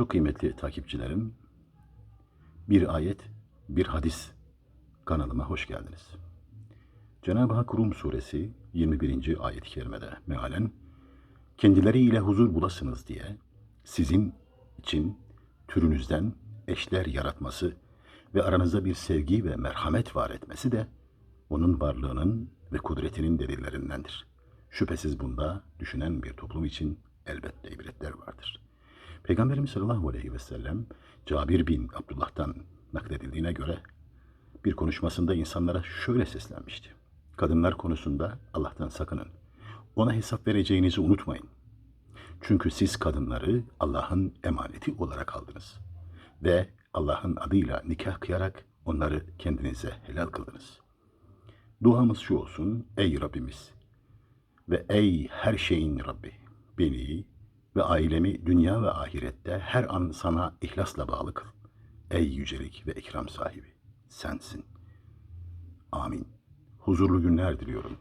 Çok kıymetli takipçilerim, bir ayet, bir hadis kanalıma hoş geldiniz. Cenab-ı Hak Rum suresi 21. ayet-i kerimede mealen kendileriyle huzur bulasınız diye sizin için türünüzden eşler yaratması ve aranızda bir sevgi ve merhamet var etmesi de onun varlığının ve kudretinin delillerindendir. Şüphesiz bunda düşünen bir toplum için elbette. Peygamberimiz sallallahu aleyhi ve sellem Cabir bin Abdullah'tan nakledildiğine göre bir konuşmasında insanlara şöyle seslenmişti. Kadınlar konusunda Allah'tan sakının. Ona hesap vereceğinizi unutmayın. Çünkü siz kadınları Allah'ın emaneti olarak aldınız. Ve Allah'ın adıyla nikah kıyarak onları kendinize helal kıldınız. Duamız şu olsun, ey Rabbimiz ve ey her şeyin Rabbi, beni ve ailemi dünya ve ahirette her an sana ihlasla bağlı kıl. Ey yücelik ve ikram sahibi, sensin. Amin. Huzurlu günler diliyorum.